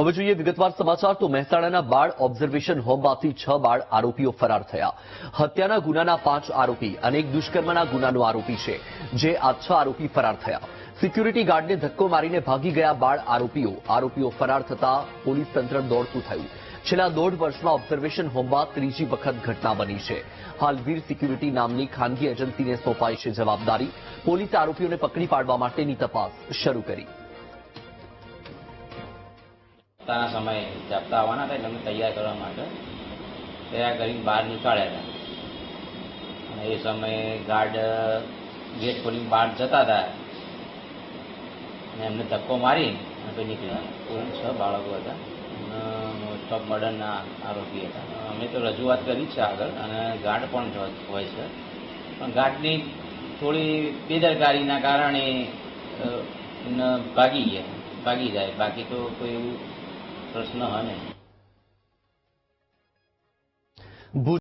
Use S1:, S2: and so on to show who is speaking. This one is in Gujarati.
S1: હવે જોઈએ વિગતવાર સમાચાર. તો મહેસાણાના બાળ ઓબ્ઝર્વેશન હોમમાંથી છ બાળ આરોપીઓ ફરાર થયા. હત્યાના ગુનાના પાંચ આરોપી અને એક દુષ્કર્મના ગુનાનો આરોપી છે, જે આ છ આરોપી ફરાર થયા. સિક્યુરિટી ગાર્ડને ધક્કો મારીને ભાગી ગયા બાળ આરોપીઓ. આરોપીઓ ફરાર થતા પોલીસ તંત્ર દોડતું થયું. છેલ્લા દોઢ વર્ષમાં ઓબ્ઝર્વેશન હોમમાં ત્રીજી વખત ઘટના બની છે. હાલ વીર સિક્યુરિટી નામની ખાનગી એજન્સીને સોંપાઈ છે જવાબદારી. પોલીસે આરોપીઓને પકડી પાડવા માટેની તપાસ શરૂ કરી.
S2: પોતાના સમયે જાપતા આવવાના હતા એટલે અમે તૈયાર કરવા માટે તૈયાર કરીને બહાર નીકાળ્યા હતા. અને એ સમયે ગાર્ડ, ગેટ ખોલીને બહાર જતા હતા. અને એમને ધક્કો મારી અને પછી નીકળ્યા. કોઈ છ બાળકો હતા. મોસ્ટ ઓફ મર્ડરના આરોપી હતા. અમે તો રજૂઆત કરી છે આગળ. અને ગાર્ડ પણ હોય છે. પણ ગાર્ડની થોડી બેદરકારીના કારણે ભાગી ગયા. ભાગી જાય. બાકી તો કોઈ એવું પ્રશ્ન
S1: ભુજ